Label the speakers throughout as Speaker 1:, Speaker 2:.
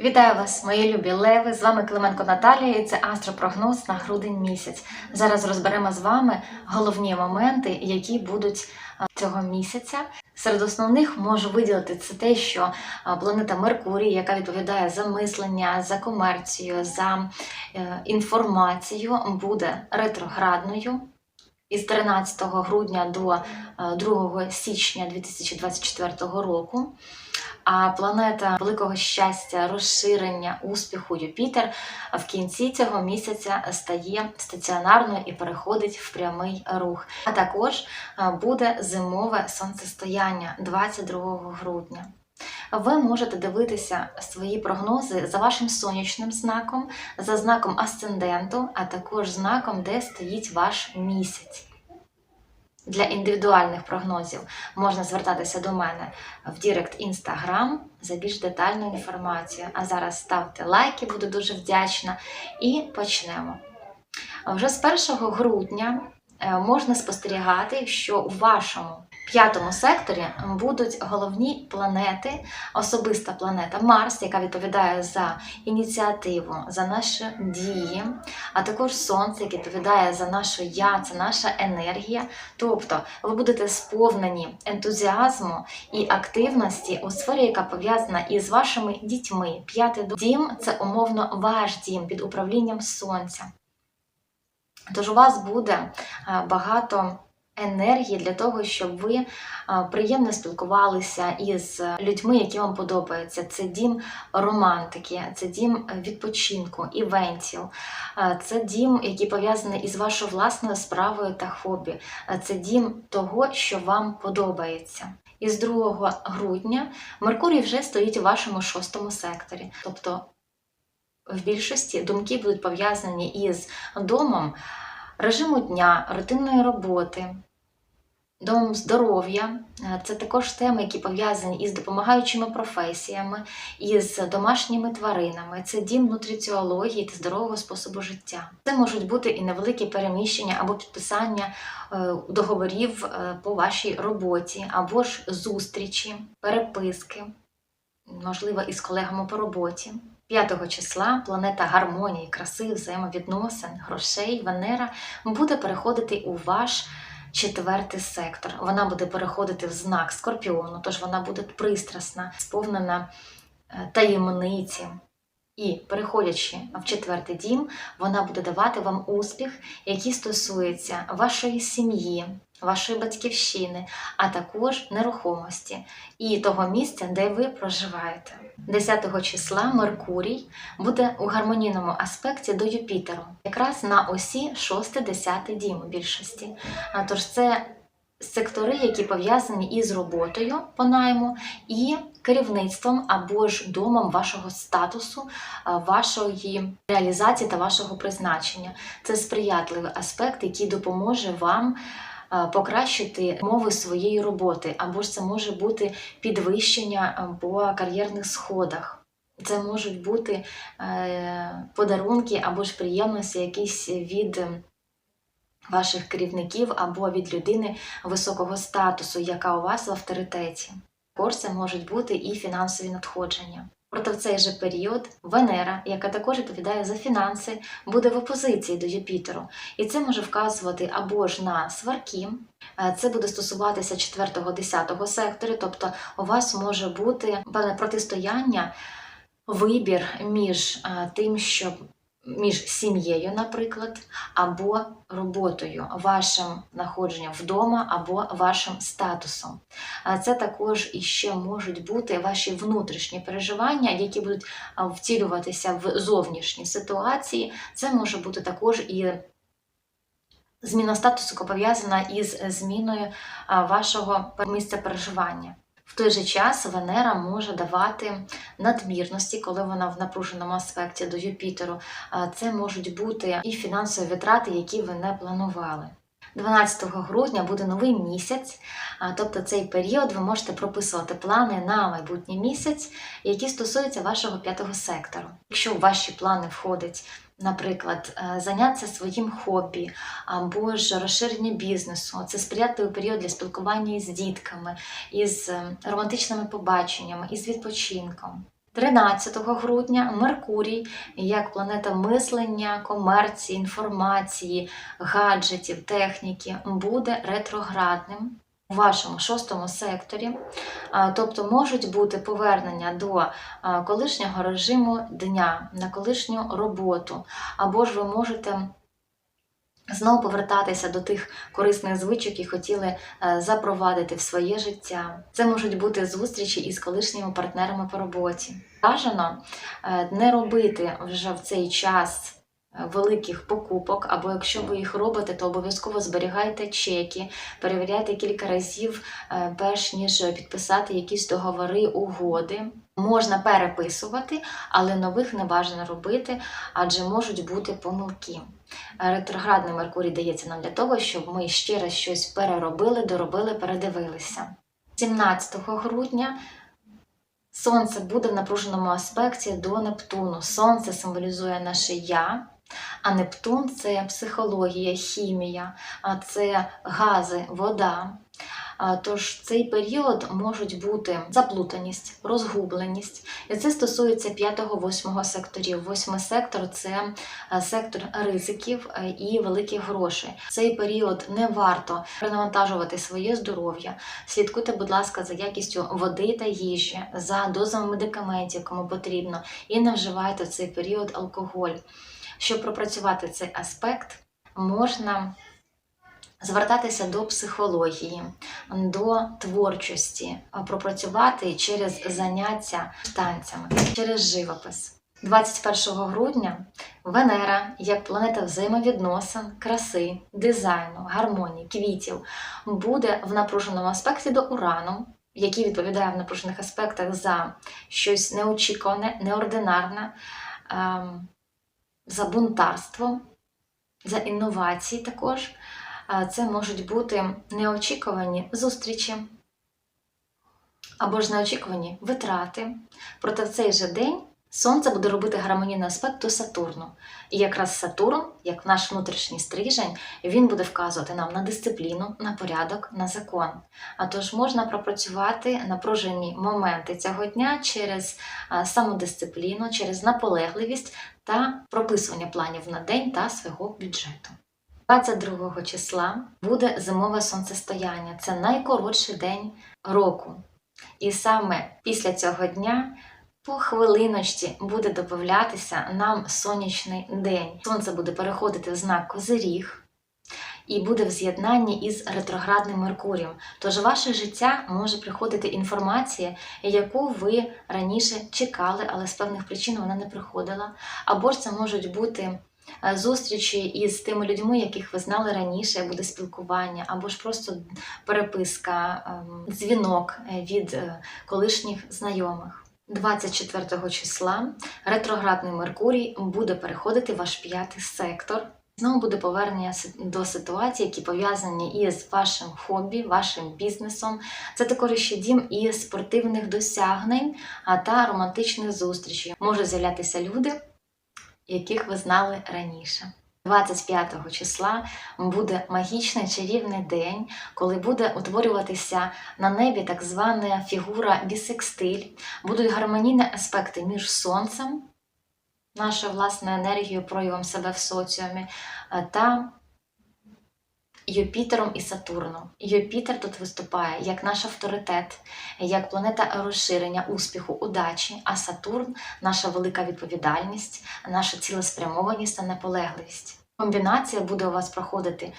Speaker 1: Вітаю вас, мої любі леви! З вами Клименко Наталія і це астропрогноз на грудень місяць. Зараз розберемо з вами головні моменти, які будуть цього місяця. Серед основних можу виділити це те, що планета Меркурій, яка відповідає за мислення, за комерцію, за е, інформацію, буде ретроградною. Із 13 грудня до е, 2 січня 2024 року. А планета великого щастя, розширення, успіху Юпітер в кінці цього місяця стає стаціонарною і переходить в прямий рух. А також е, буде зимове сонцестояння 22 грудня. Ви можете дивитися свої прогнози за вашим сонячним знаком, за знаком асценденту, а також знаком, де стоїть ваш місяць. Для індивідуальних прогнозів можна звертатися до мене в Дірект Інстаграм за більш детальну інформацію. А зараз ставте лайки, буду дуже вдячна. І почнемо. Вже з 1 грудня е, можна спостерігати, що у вашому п'ятому секторі будуть головні планети, особиста планета Марс, яка відповідає за ініціативу, за наші дії, а також Сонце, яке відповідає за наше я, це наша енергія. Тобто ви будете сповнені ентузіазму і активності у сфері, яка пов'язана із вашими дітьми. П'ятий дім це умовно ваш дім під управлінням сонця. Тож у вас буде е, багато енергії для того, щоб ви е, приємно спілкувалися із людьми, які вам подобаються. Це дім романтики, це дім відпочинку, івентів, е, це дім, який пов'язаний із вашою власною справою та хобі. Е, Це дім того, що вам подобається. Із 2 грудня Меркурій вже стоїть у вашому шостому секторі. Тобто в більшості думки будуть пов'язані із домом режиму дня, рутинної роботи, домом здоров'я. Е, Це також теми, які пов'язані із допомагаючими професіями, із домашніми тваринами. Це дім нутриціології та здорового способу життя. Це можуть бути і невеликі переміщення або підписання е, договорів е, по вашій роботі, або ж зустрічі, переписки, можливо, із колегами по роботі. 5 числа планета гармонії, краси, взаємовідносин, грошей, Венера буде переходити у ваш четвертий сектор. Вона буде переходити в знак Скорпіону, тож вона буде пристрасна, сповнена е, таємниці. І переходячи в четвертий дім, вона буде давати вам успіх, який стосується вашої сім'ї, вашої батьківщини, а також нерухомості і того місця, де ви проживаєте. 10 числа Меркурій буде у гармонійному аспекті до Юпітеру, якраз на осі 6-10 дім у більшості. Тож це сектори, які пов'язані із роботою по найму і керівництвом або ж домом вашого статусу, вашої реалізації та вашого призначення. Це сприятливий аспект, який допоможе вам покращити мови своєї роботи, або ж це може бути підвищення по кар'єрних сходах. Це можуть бути е, подарунки або ж приємності якісь від ваших керівників або від людини високого статусу, яка у вас в авторитеті. Це можуть бути і фінансові надходження. Проте в цей же період Венера, яка також відповідає за фінанси, буде в опозиції до Юпітеру. І це може вказувати або ж на сварки, е, це буде стосуватися 4-10 сектору, тобто у вас може бути певне протистояння, вибір між е, тим, що між сім'єю, наприклад, або роботою, вашим знаходженням вдома або вашим статусом. А Це також іще можуть бути ваші внутрішні переживання, які будуть втілюватися в зовнішні ситуації. Це може бути також і зміна статусу, пов'язана із зміною вашого місця переживання. В той же час Венера може давати надмірності, коли вона в напруженому аспекті до Юпітеру. Це можуть бути і фінансові витрати, які ви не планували. 12 грудня буде новий місяць, тобто цей період ви можете прописувати плани на майбутній місяць, які стосуються вашого п'ятого сектору. Якщо в ваші плани входить, наприклад, е, заняття своїм хобі або ж розширення бізнесу, це сприятливий період для спілкування із дітками, із е, романтичними побаченнями, із відпочинком. 13 грудня Меркурій, як планета мислення, комерції, інформації, гаджетів, техніки, буде ретроградним у вашому шостому секторі. Тобто можуть бути повернення до колишнього режиму дня, на колишню роботу, або ж ви можете. Знову повертатися до тих корисних звичок, які хотіли е, запровадити в своє життя. Це можуть бути зустрічі із колишніми партнерами по роботі. Бажано е, не робити вже в цей час е, великих покупок, або якщо ви їх робите, то обов'язково зберігайте чеки, перевіряйте кілька разів, перш ніж підписати якісь договори, угоди. Можна переписувати, але нових не бажано робити, адже можуть бути помилки. Ретроградний Меркурій дається нам для того, щоб ми ще раз щось переробили, доробили, передивилися. 17 грудня Сонце буде в напруженому аспекті до Нептуну. Сонце символізує наше я, а Нептун це психологія, хімія, а це гази, вода. Тож цей період можуть бути заплутаність, розгубленість. І це стосується 5-8 секторів. Восьмий сектор це е, сектор ризиків е, і великих грошей. Цей період не варто перенавантажувати своє здоров'я. Слідкуйте, будь ласка, за якістю води та їжі, за дозами медикаментів, кому потрібно, і не вживайте в цей період алкоголь. Щоб пропрацювати цей аспект, можна звертатися до психології, до творчості, пропрацювати через заняття танцями, через живопис. 21 грудня Венера, як планета взаємовідносин, краси, дизайну, гармонії, квітів, буде в напруженому аспекті до Урану, який відповідає в напружених аспектах за щось неочікуване, неординарне, ем, за бунтарство, за інновації також. Це можуть бути неочікувані зустрічі або ж неочікувані витрати. Проте в цей же день Сонце буде робити гармонійний аспект до Сатурну. І якраз Сатурн, як наш внутрішній стрижень, він буде вказувати нам на дисципліну, на порядок, на закон. А тож можна пропрацювати напружені моменти цього дня через самодисципліну, через наполегливість та прописування планів на день та свого бюджету. 22 числа буде зимове сонцестояння. Це найкоротший день року. І саме після цього дня по хвилиночці буде додатися нам сонячний день. Сонце буде переходити в знак Козиріг і буде в з'єднанні із ретроградним Меркурієм. Тож в ваше життя може приходити інформація, яку ви раніше чекали, але з певних причин вона не приходила. Або ж це можуть бути зустрічі із тими людьми, яких ви знали раніше, буде спілкування, або ж просто переписка, ем, дзвінок е, від е, колишніх знайомих. 24 числа ретроградний Меркурій буде переходити в ваш п'ятий сектор. Знову буде повернення до ситуацій, які пов'язані із вашим хобі, вашим бізнесом. Це також ще дім із спортивних досягнень та романтичних зустрічей. Можуть з'являтися люди, яких ви знали раніше. 25 числа буде магічний чарівний день, коли буде утворюватися на небі так звана фігура бісекстиль. Будуть гармонійні аспекти між сонцем, нашою власною енергією, проявом себе в соціумі, е, та Юпітером і Сатурном. Юпітер тут виступає як наш авторитет, як планета розширення, успіху, удачі, а Сатурн наша велика відповідальність, наша цілеспрямованість та наполегливість. Комбінація буде у вас проходити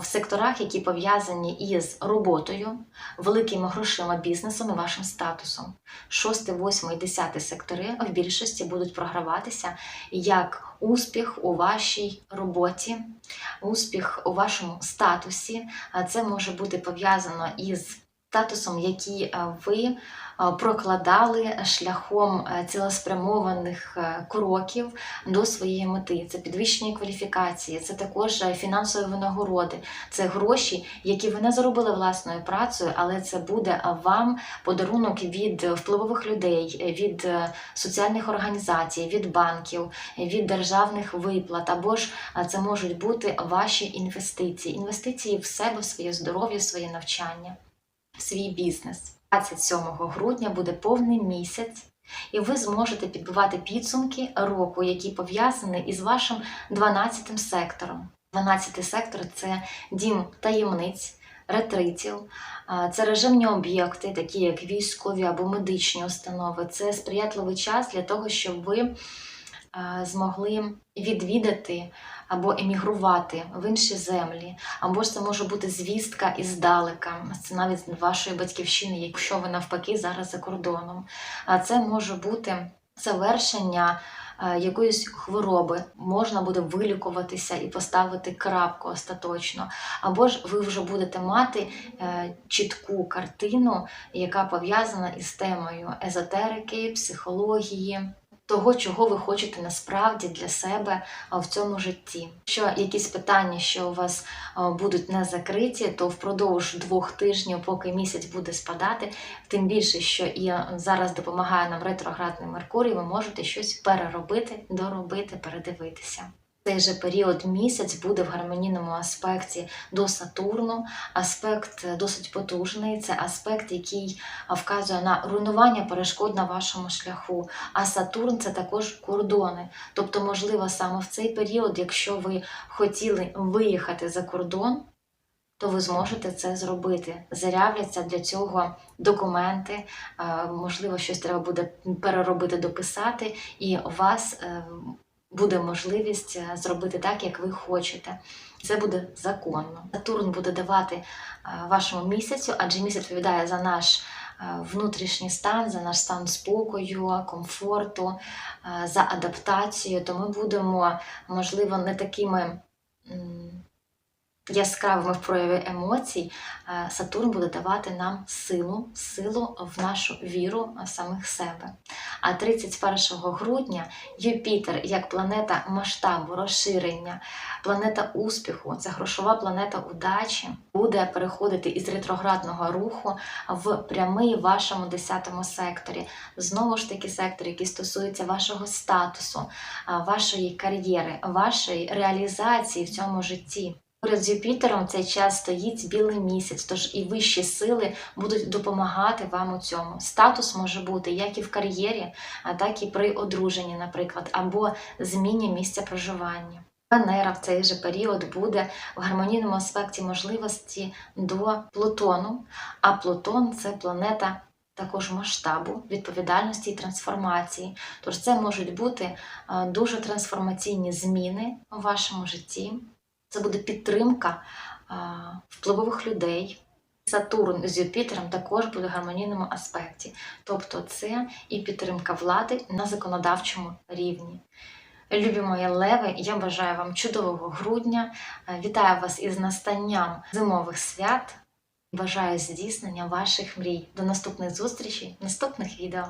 Speaker 1: в секторах, які пов'язані із роботою, великими грошима, бізнесом і вашим статусом. 6, 8 і 10 сектори в більшості будуть програватися як успіх у вашій роботі, успіх у вашому статусі. Це може бути пов'язано із статусом, який ви прокладали шляхом е, цілеспрямованих е, кроків до своєї мети. Це підвищення кваліфікації, це також е, фінансові винагороди, це гроші, які ви не заробили власною працею, але це буде вам подарунок від впливових людей, від е, соціальних організацій, від банків, від державних виплат, або ж це можуть бути ваші інвестиції, інвестиції в себе, в своє здоров'я, в своє навчання, свій бізнес. 27 грудня буде повний місяць І ви зможете підбивати підсумки року, які пов'язані із вашим 12 сектором. 12 сектор це дім таємниць, ретритів, це режимні об'єкти, такі як військові або медичні установи. Це сприятливий час для того, щоб ви змогли відвідати або емігрувати в інші землі, або ж це може бути звістка іздалека, це навіть вашої батьківщини, якщо ви навпаки зараз за кордоном. А це може бути завершення е, якоїсь хвороби, можна буде вилікуватися і поставити крапку остаточно. Або ж ви вже будете мати е, чітку картину, яка пов'язана із темою езотерики, психології. Того, чого ви хочете насправді для себе в цьому житті. Якщо якісь питання, що у вас будуть не закриті, то впродовж двох тижнів, поки місяць буде спадати, тим більше, що і зараз допомагає нам ретроградний Меркурій, ви можете щось переробити, доробити, передивитися. Цей же період місяць буде в гармонійному аспекті до Сатурну. Аспект е, досить потужний. Це аспект, який вказує на руйнування перешкод на вашому шляху. А Сатурн це також кордони. Тобто, можливо, саме в цей період, якщо ви хотіли виїхати за кордон, то ви зможете це зробити. Зарявляться для цього документи, е, можливо, щось треба буде переробити, дописати, і вас е, буде можливість е, зробити так, як ви хочете. Це буде законно. Сатурн буде давати е, вашому місяцю, адже місяць відповідає за наш е, внутрішній стан, за наш стан спокою, комфорту, за адаптацію. То ми будемо, можливо, не такими. Яскравими в прояві емоцій, е, Сатурн буде давати нам силу, силу в нашу віру в самих себе. А 31 грудня Юпітер, як планета масштабу, розширення, планета успіху, це грошова планета удачі, буде переходити із ретроградного руху в прямий вашому 10 секторі. Знову ж таки, сектор, який стосується вашого статусу, вашої кар'єри, вашої реалізації в цьому житті. Поряд з Юпітером цей час стоїть білий місяць, тож і вищі сили будуть допомагати вам у цьому. Статус може бути як і в кар'єрі, а так і при одруженні, наприклад, або зміні місця проживання. Венера в цей же період буде в гармонійному аспекті можливості до Плутону, а Плутон це планета також масштабу, відповідальності і трансформації. Тож це можуть бути дуже трансформаційні зміни у вашому житті. Це буде підтримка впливових людей. Сатурн з Юпітером також буде в гармонійному аспекті. Тобто це і підтримка влади на законодавчому рівні. Любі мої леви, я бажаю вам чудового грудня. Вітаю вас із настанням зимових свят. Бажаю здійснення ваших мрій. До наступних зустрічей, наступних відео.